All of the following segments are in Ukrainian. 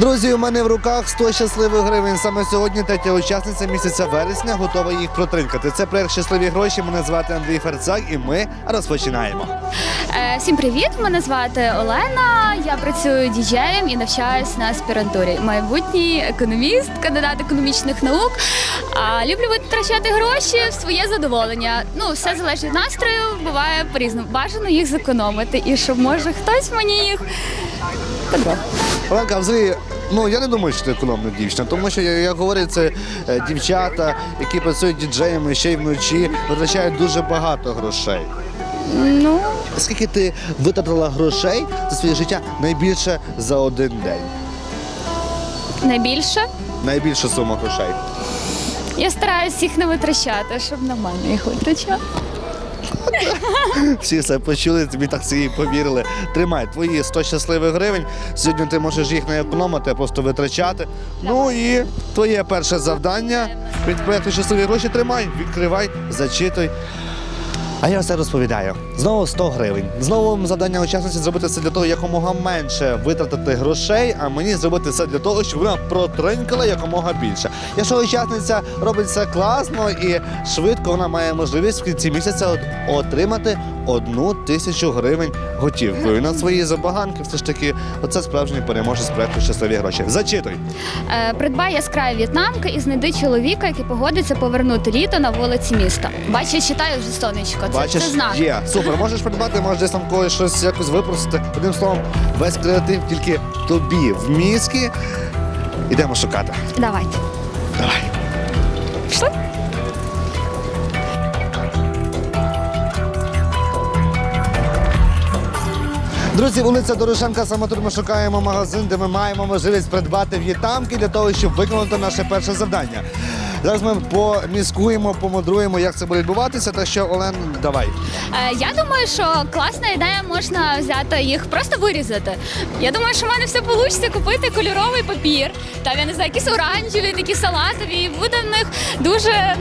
Друзі, у мене в руках 100 щасливих гривень. Саме сьогодні третя учасниця місяця вересня готова їх протринкати. Це проект щасливі гроші. Мене звати Андрій Ферцак, і ми розпочинаємо. Е, Всім привіт! Мене звати Олена. Я працюю діджеєм і навчаюсь на аспірантурі. Майбутній економіст, кандидат економічних наук. А люблю витрачати гроші в своє задоволення. Ну, все залежить від настрою, буває по-різному. Бажано їх зекономити, і щоб може хтось мені їх подав. Оленка, взагалі, ну я не думаю, що ти економна дівчина, тому що я, я говорю, це е, дівчата, які працюють діджеями ще й вночі, витрачають дуже багато грошей. Ну, Скільки ти витратила грошей за своє життя найбільше за один день? найбільше Найбільша сума грошей. я стараюсь їх не витрачати, щоб на мене їх витрачати. Всі все почули, тобі так всі повірили. Тримай твої 100 щасливих гривень. Сьогодні ти можеш їх не економити, а просто витрачати. Ну і твоє перше завдання відповідати щасливі гроші тримай, відкривай, зачитуй. А я все розповідаю. Знову 100 гривень. Знову завдання учасниці зробити все для того, якомога менше витратити грошей, а мені зробити все для того, щоб вона протринкала якомога більше. Якщо учасниця робить все класно і швидко, вона має можливість в кінці місяця отримати одну тисячу гривень готівкою. На свої забаганки все ж таки, оце справжній переможець проекту щасливі гроші. Зачитуй. Е, Придбай яскраві в'єтнамки і знайди чоловіка, який погодиться повернути літо на вулиці міста. Бачиш, читаю вже сонечко. Це, Бачиш, це знак. є. Супер, можеш придбати, можеш десь там когось щось якось випросити. Одним словом, весь креатив тільки тобі в мізки. Ідемо шукати. Давайте. Давай. Пішли? Друзі, вулиця Дорошенка, саме тут ми шукаємо магазин, де ми маємо можливість придбати в'єтамки для того, щоб виконати наше перше завдання. Зараз ми поміскуємо, помудруємо, як це буде відбуватися. Та що, Олен, давай. Е, я думаю, що класна ідея можна взяти їх, просто вирізати. Я думаю, що в мене все вийде купити кольоровий папір. Там я не знаю, якісь оранжеві, такі салатові, і буде в них дуже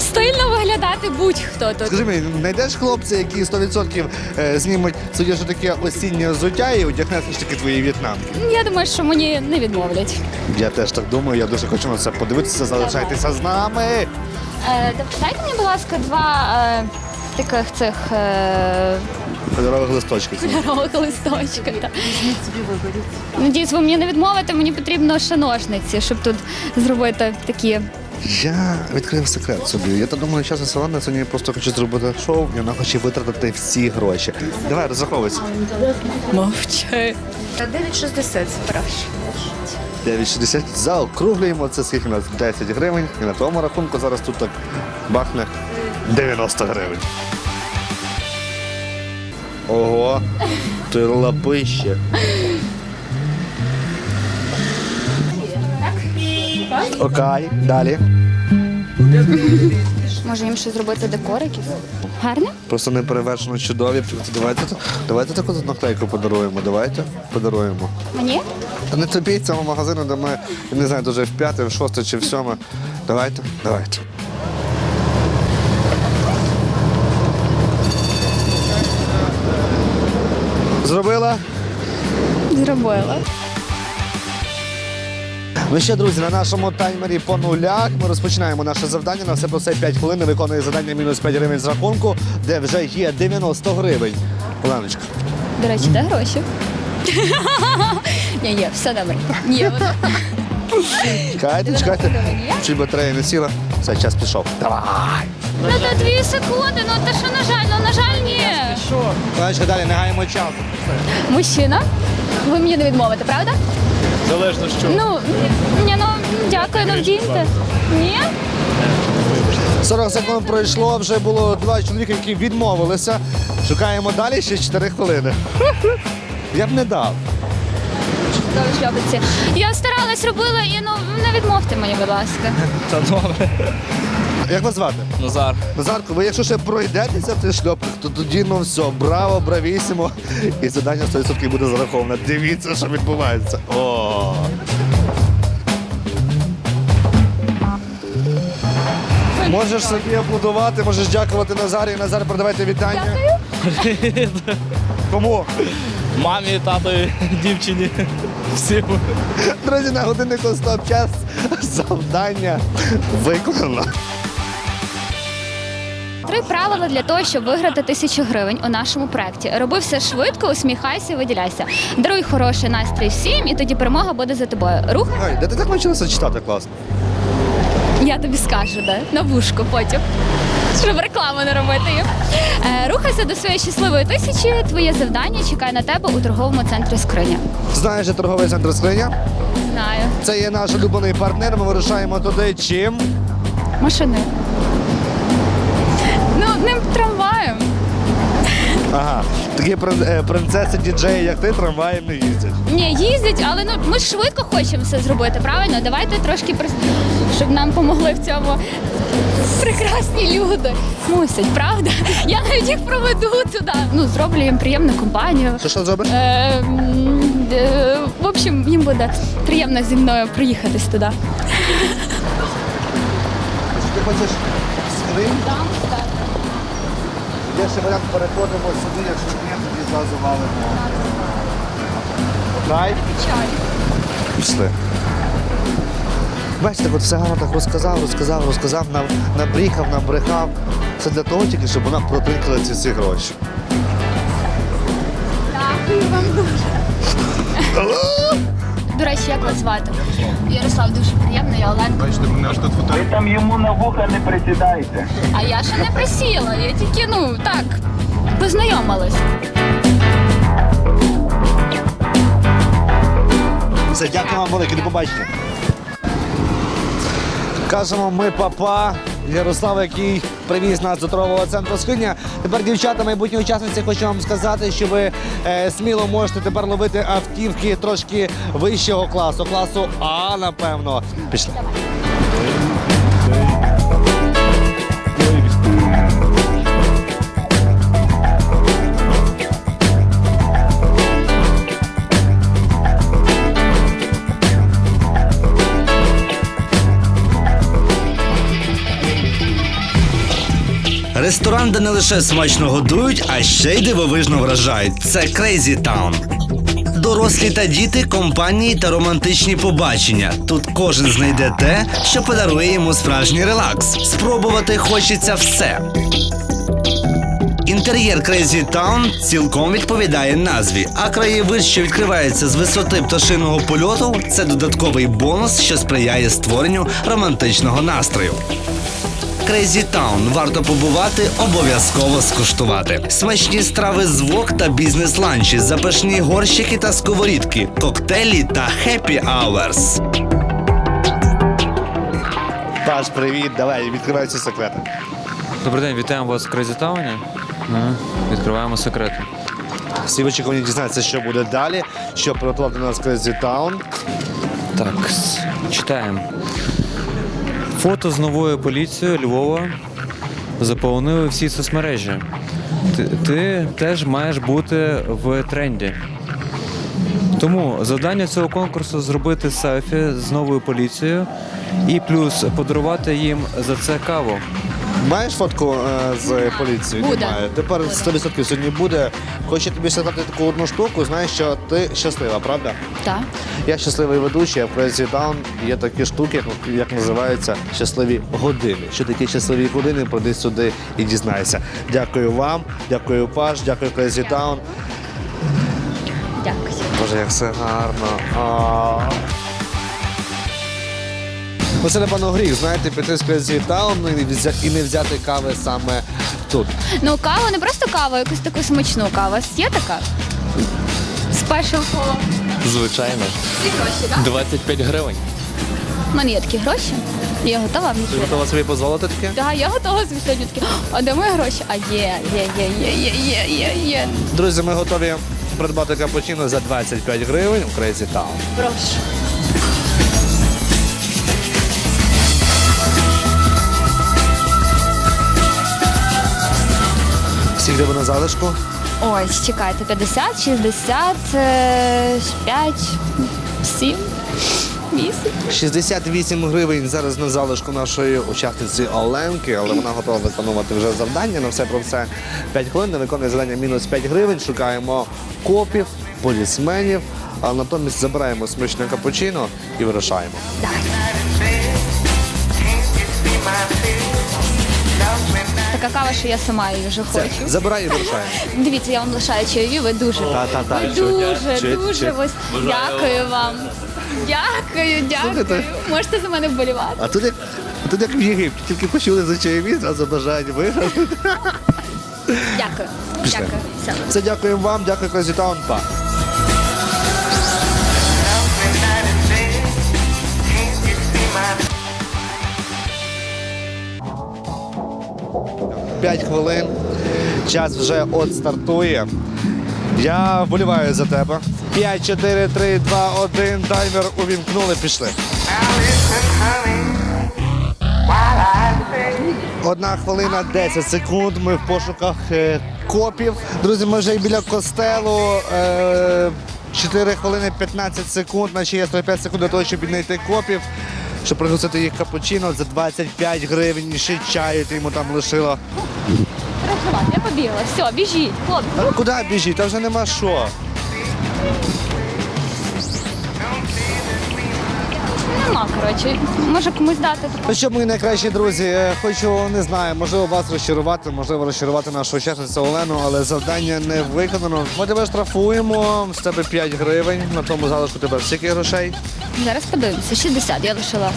стильно виглядати будь-хто тут. Скажи мені, знайдеш хлопця, які 100% е, знімуть судя, що таке осіннє взуття і одягне все ж таки твої в'єтнамки. Я думаю, що мені не відмовлять. Я теж так думаю, я дуже хочу на це подивитися. Залишайтеся з нами. Е, да- дайте мені, будь ласка, два е, таких цих е, Кольорових листочків. кольорових листочка. так. Надіюсь, ви мені не відмовите, мені потрібно ще ножниці, щоб тут зробити такі. Я відкрив секрет собі. Я так думаю, часу Селена сьогодні просто хоче зробити шоу, і вона хоче витратити всі гроші. Давай, розраховуйся. Мовчи. 9,60. 9,60. Заокруглюємо це скільки у нас 10 гривень. І на тому рахунку зараз тут так бахне 90 гривень. Ого, ти лапище. Окей, далі. Може їм щось зробити декор якийсь? Гарне? Просто неперевершено чудові. Давайте, давайте таку тут наклейку подаруємо. Давайте подаруємо. Мені? Та не тобі цьому магазину, де ми, не знаю, дуже в п'яте, в шосте чи в сьоме. Давайте, давайте. Зробила? Зробила. Ну що, друзі, на нашому таймері по нулях ми розпочинаємо наше завдання. На все про це 5 хвилин виконує завдання мінус 5 гривень з рахунку, де вже є 90 гривень. Оленочка. До речі, де гроші? Ні, ні, все добре. Ні, Чекайте, чекайте. Чуть батарея не сіла. Все, час пішов. Давай. Ну то дві секунди, ну та що на жаль, ну на жаль, ні. Оленочка, далі не гаємо часу. Мужчина, ви мені не відмовите, правда? Залежно що. Ну, ні, ну дякую, ну вдіньте. Ні? 40 секунд пройшло, вже було два чоловіка, які відмовилися. Шукаємо далі ще 4 хвилини. Я б не дав. Я старалась, робила і ну не відмовте мені, будь ласка. Та добре. Як вас звати? Назар. Назарко, ви якщо ще пройдетеся в цих шльопках, то тоді ну все, браво, бравісімо. І завдання 100% буде зараховане. Дивіться, що відбувається. О! Можеш собі аплодувати, можеш дякувати Назарі. Назар, передавайте вітання. Кому? Мамі, татові, дівчині. Всім. Друзі, на годиннику стоп час. Завдання виконано. Три правила для того, щоб виграти тисячу гривень у нашому проєкті. Роби все швидко, усміхайся і виділяйся. Даруй хороший настрій всім, і тоді перемога буде за тобою. Рух, Ой, де ти так навчилася читати класно? я тобі скажу, де на вушку потім. Щоб рекламу не робити їм. Е, рухайся до своєї щасливої тисячі. Твоє завдання чекає на тебе у торговому центрі скриня. Знаєш, де торговий центр скриня? Знаю. Це є наш улюблений партнер. Ми вирушаємо туди чим? Машини. Одним трамваєм. Ага, такі е, принцеси діджеї, як ти, трамваєм не їздять. Ні, їздять, але ну ми ж швидко хочемо все зробити, правильно? Давайте трошки щоб нам помогли в цьому. Прекрасні люди мусять, правда? Я навіть їх проведу туди. Ну, зроблю їм приємну компанію. Що що зробиш? Е, е, в общем, їм буде приємно зі мною приїхатись туди. Ти хочеш скринь? Там, так. Є ще варіант переходимо сюди, якщо ні, тоді зразу валимо. Дай. Чай. Пішли. Бачите, от все гарно так розказав, розказав, розказав, нам набріхав, набрехав. Це для того тільки, щоб вона протринкала ці всі гроші. Дякую вам дуже. До речі, як вас звати? Ярослав, дуже приємно, я Оленка. Ви там йому на вуха не присідайте. А я ще не присіла, я тільки, ну, так, познайомилась. Все, дякую вам велике, до побачення. Кажемо ми папа Ярослав, який привіз нас до торгового центру схидня. Тепер, дівчата, майбутні учасниці, хочу вам сказати, що ви е, сміло можете тепер ловити автівки трошки вищого класу, класу А, напевно. Пішли. Ресторан, де не лише смачно годують, а ще й дивовижно вражають. Це Crazy Town. Дорослі та діти, компанії та романтичні побачення. Тут кожен знайде те, що подарує йому справжній релакс. Спробувати хочеться все. Інтер'єр Crazy Town цілком відповідає назві, а краєвид, що відкривається з висоти пташиного польоту, це додатковий бонус, що сприяє створенню романтичного настрою. Crazy Town варто побувати, обов'язково скуштувати. Смачні страви з вок та бізнес-ланчі, запашні горщики та сковорідки, коктейлі та happy hours. Паш, привіт, давай, відкривай ці секрети. Добрий день, вітаємо вас в Crazy Town. Ну, Відкриваємо секрети. Всі в очікуванні дізнатися, що буде далі, що приготував для нас Crazy Town. Так, читаємо. Фото з новою поліцією Львова заповнили всі соцмережі. Ти, ти теж маєш бути в тренді. Тому завдання цього конкурсу зробити селфі з новою поліцією і плюс подарувати їм за це каву. Маєш фотку е, з поліцією? Буде. Немає. Тепер 100% сьогодні буде. Хочу тобі сказати таку одну штуку. Знаєш, що ти щаслива, правда? Так. Я щасливий ведучий, а в Crazy Town є такі штуки, як- як називаються щасливі години. Що такі щасливі години? Прийди сюди і дізнайся. Дякую вам, дякую Паш, дякую Crazy Town. Дякую. Боже, як все гарно. А. Ну, це, напевно, гріх, знаєте, піти з Crazy Town і не взя- і не взяти кави саме тут. Ну, кава не просто кава, якусь таку смачну каву. У вас є така? Спешл кола. Звичайно. Ці гроші, так? 25 гривень. У мене є такі гроші. Я готова Ти готова собі дозволити таке? Так, я готова собі сьогодні такі. А де мої гроші? А є, є, є, є, є, є, є, є. Друзі, ми готові придбати капучино за 25 гривень у Crazy Town. Прошу. Всі гриби на залишку. Ось, чекайте, 50, 60, е, 5, 7, 8. 68 гривень зараз на залишку нашої учасниці Оленки, але вона готова виконувати вже завдання. На все про все 5 хвилин. Не виконує завдання мінус 5 гривень. Шукаємо копів полісменів, а натомість забираємо смачне капучино і вирушаємо. Така кава, що я сама її вже хочу. Забирай і вирушаємо. Дивіться, я вам лишаю чайові, ви дуже. Та-та-та, ви дуже, чуть, дуже. чуть. Ось, дякую вам. Дякую, дякую. Слухайте. Можете за мене вболівати. А тут як, тут як в Єгипті, тільки почули за чайові, зразу бажають виграти. Дякую. Пішли. Дякую. Все. Все, дякуємо вам, дякую Town, па. П'ять хвилин. Час вже от стартує. Я вболіваю за тебе. 5, 4, 3, 2, 1. Таймер увімкнули, пішли. Одна хвилина 10 секунд. Ми в пошуках е, копів. Друзі, ми вже і біля костелу. Е, 4 хвилини 15 секунд. Наче є 45 секунд для того, щоб віднайти копів. Щоб пригостити їх капучино за 25 гривень ще чаю ти йому там лишила. Рахувати, я побігла. Все, біжіть, хлопці. А куди біжіть? Та вже нема що. Нема, коротше. Може комусь дати. Ну що, мої найкращі друзі, е, хочу, не знаю, можливо, вас розчарувати, можливо, розчарувати нашу учасницю Олену, але завдання не виконано. Ми тебе штрафуємо, з тебе 5 гривень, на тому залишку тебе скільки грошей. Зараз подивимося. 60 я лишила.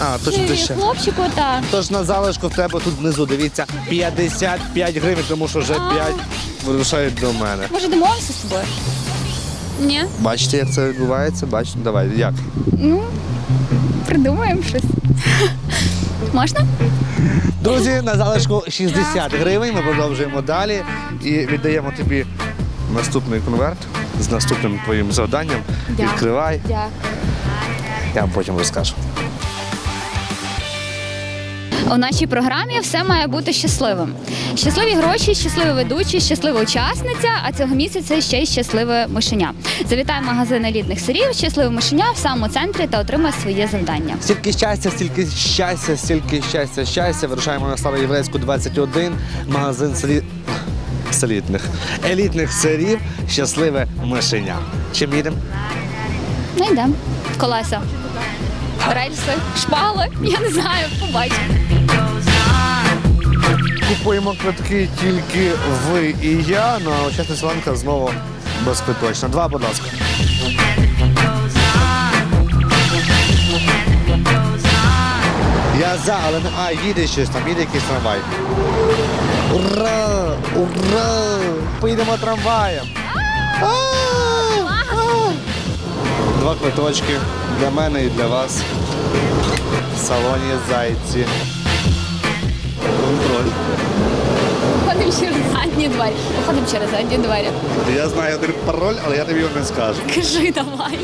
А, то що ти ще. Хлопчику, та. Тож на залишку в тебе тут внизу, дивіться, 55 гривень, тому що вже 5 вирушають до мене. Може домовимося з тобою? Ні? Бачите, як це відбувається? Бачите, давай, як? Ну, придумаємо щось. Можна? Друзі, на залишку 60 гривень. Ми продовжуємо далі і віддаємо тобі наступний конверт з наступним твоїм завданням. Дякую. Відкривай, Дякую. я вам потім розкажу. У нашій програмі все має бути щасливим. Щасливі гроші, щасливі ведучі, щаслива учасниця, а цього місяця ще й щасливе мишеня. Завітай магазин елітних сирів, щасливе мишеня в самому центрі та отримай своє завдання. Стільки щастя, стільки щастя, стільки щастя, щастя. Вирушаємо на Староєврейську 21, магазин селі... селітних, елітних сирів, щасливе мишеня. Чим їдемо? Ну йдемо. Колеса. Рельси, шпали, я не знаю, побачимо. Купуємо квитки тільки ви і я. Ну а учасниця Ленка знову безквиточна. Два, будь ласка. Я за, але не. А, їде щось там, їде якийсь трамвай. Ура! Ура! Поїдемо трамваєм. А! Два квиточки для мене і для вас. В салоні зайці. Контроль. Виходимо через задні двері. Виходимо через задні двері. Я знаю один пароль, але я тобі його не скажу. Кажи давай.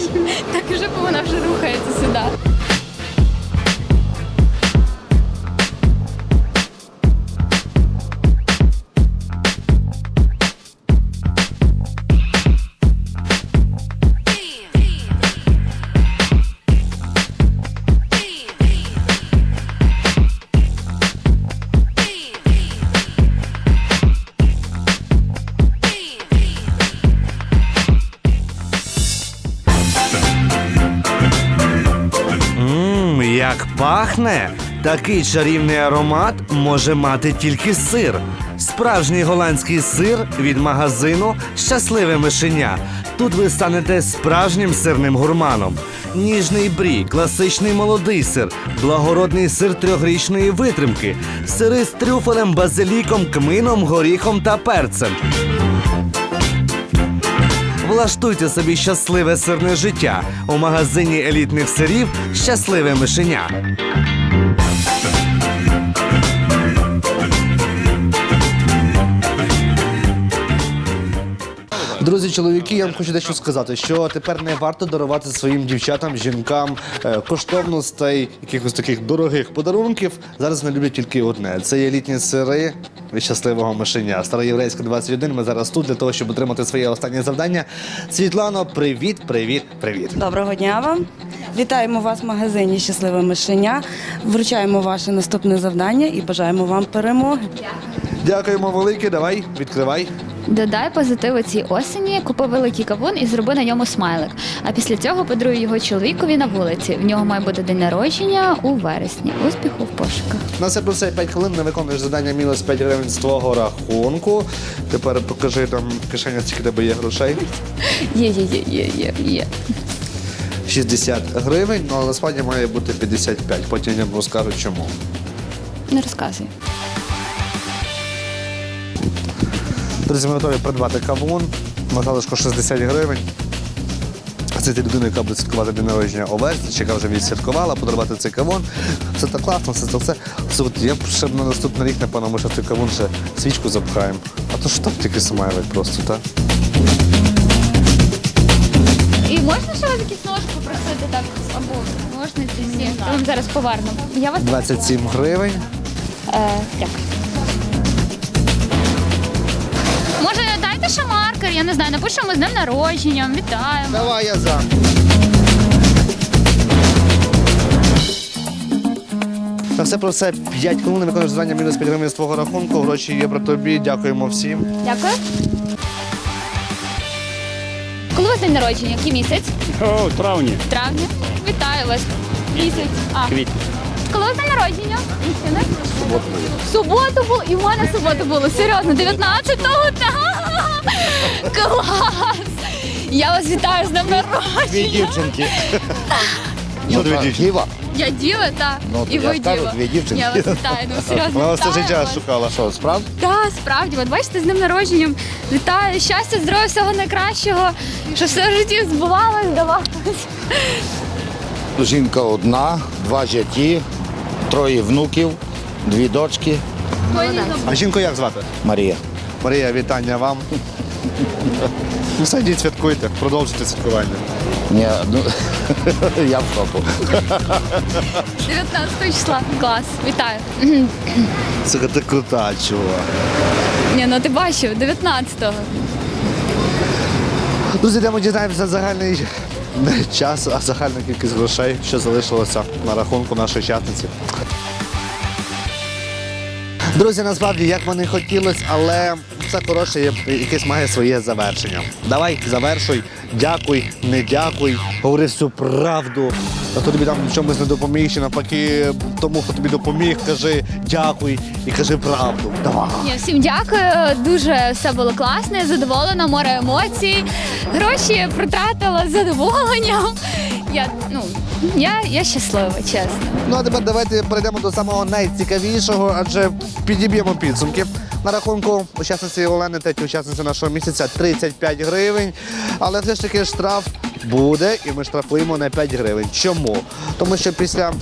Так вже бо вона вже рухається сюди. Як пахне! Такий чарівний аромат може мати тільки сир. Справжній голландський сир від магазину Щасливе мишеня. Тут ви станете справжнім сирним гурманом. Ніжний брі, класичний молодий сир, благородний сир трьохрічної витримки, сири з трюфелем, базиліком, кмином, горіхом та перцем. Влаштуйте собі щасливе сирне життя у магазині елітних сирів Щасливе мишеня. Чоловіки, я вам хочу дещо сказати, що тепер не варто дарувати своїм дівчатам, жінкам е, коштовностей, якихось таких дорогих подарунків. Зараз не люблять тільки одне. Це є літні сири від щасливого мишеня. Староєврейська 21. Ми зараз тут для того, щоб отримати своє останнє завдання. Світлано, привіт, привіт, привіт. Доброго дня вам. Вітаємо вас в магазині Щасливе мишеня. Вручаємо ваше наступне завдання і бажаємо вам перемоги. Дякуємо велике. Давай, відкривай. Додай позитиву цій осені, купи великий кавун і зроби на ньому смайлик. А після цього подаруй його чоловікові на вулиці. В нього має бути день народження у вересні. Успіху в пошуках. На про це 5 хвилин не виконуєш завдання мінус 5 гривень з твого рахунку. Тепер покажи там в кишені, скільки тебе є грошей. Є, є, є, є, є, є. 60 гривень, ну але насправді має бути 55. Потім я вам розкажу чому. Не розказуй. Друзі, ми готові придбати кавун на залишку 60 гривень. Це ти людина, яка буде святкувати день народження чи яка вже відсвяткувала, подарувати цей кавун. Це так класно, все це все. Це я б ще б на наступний рік, напевно, ми ще в цей кавун ще свічку запхаємо. А то ж там тільки смайлик просто, так? І можна ще вас якісь ножки попросити так? Або можна ці всі? Вам зараз поверну. Я вас 27 гривень. Е, дякую. Ще маркер, я не знаю, напишемо з днем народження, вітаємо. Давай я за. На все про все 5 хвилин виконуєш завдання мінус 5 гривень з твого рахунку. Гроші є при тобі. Дякуємо всім. Дякую. Коли у вас день народження? Який місяць? О, в травні. В травні. Вітаю вас. Місяць. А. Квітні. Коли у вас день народження? Суботу. Суботу було. І в мене суботу було. Серйозно, 19-го. Так. Клас. Я вас вітаю з днем народження. Дві дівчинки. Що дві дівчинки? Діва? Я діва, так. Ну, і я ви ж кажу, діва. дві дівчинки. Я вас вітаю, ну серйозно. Вона вас все вітаю життя вас. шукала. Що, справді? Так, справді, от бачите, з днем народженням. Вітаю, щастя, здоров'я, всього найкращого, щоб все в житті збувалось, давалось. Жінка одна, два зяті, троє внуків, дві дочки. А жінку як звати? Марія. Марія, вітання вам. Ну, все, йдіть святкуйте, продовжуйте святкування. Ні, ну, я в шоку. 19 числа. Клас, вітаю. Це ти крута, чувак. Ні, ну ти бачив, 19-го. Друзі, йдемо дізнаємося загальний час, а загальну кількість грошей, що залишилося на рахунку нашої учасниці. Друзі, насправді, як вони хотілося, але все хороше якесь має своє завершення. Давай, завершуй, дякуй, не дякуй, говори всю правду. А хто тобі там чомусь не допоміг, чи навпаки, тому, хто тобі допоміг, кажи дякуй і кажи правду. Давай. Ні, всім дякую. Дуже все було класно, я задоволена, море емоцій. Гроші протратила з задоволенням. Я, ну, я, я щаслива, чесно. Ну а тепер давайте перейдемо до самого найцікавішого, адже підіб'ємо підсумки. На рахунку учасниці Олени, третьої учасниці нашого місяця 35 гривень. Але все ж таки штраф буде, і ми штрафуємо на 5 гривень. Чому? Тому що після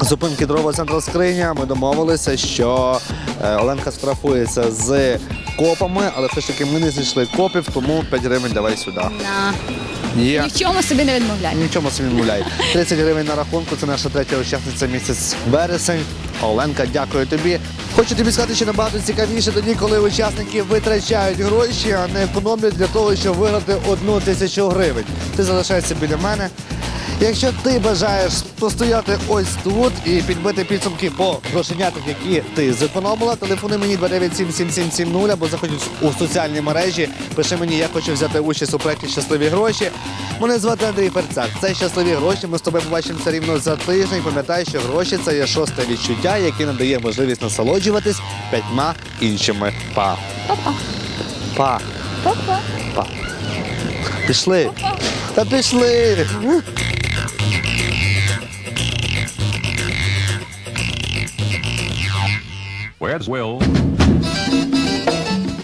зупинки дрова центру скриня ми домовилися, що е, Оленка штрафується з копами, але все ж таки ми не знайшли копів, тому 5 гривень давай сюди. Ні в чому собі не відмовляй. Нічому собі не відмовляй. 30 гривень на рахунку. Це наша третя учасниця місяць вересень. Оленка, дякую тобі. Хочу тобі сказати, що набагато цікавіше тоді, коли учасники витрачають гроші, а не економлять для того, щоб виграти одну тисячу гривень. Ти залишаєшся біля мене. Якщо ти бажаєш постояти ось тут і підбити підсумки по грошенятах, які ти зекономила, телефони мені 2977770 або заходь у соціальні мережі. Пиши мені, я хочу взяти участь у проєкті Щасливі гроші. Мене звати Андрій Ферцак. Це щасливі гроші. Ми з тобою побачимося рівно за тиждень. Пам'ятай, що гроші це є шосте відчуття, яке надає можливість насолоджуватись п'ятьма іншими. Па. Па-па. Па. Па-па. Па. Пішли. Та пішли. Where's Will?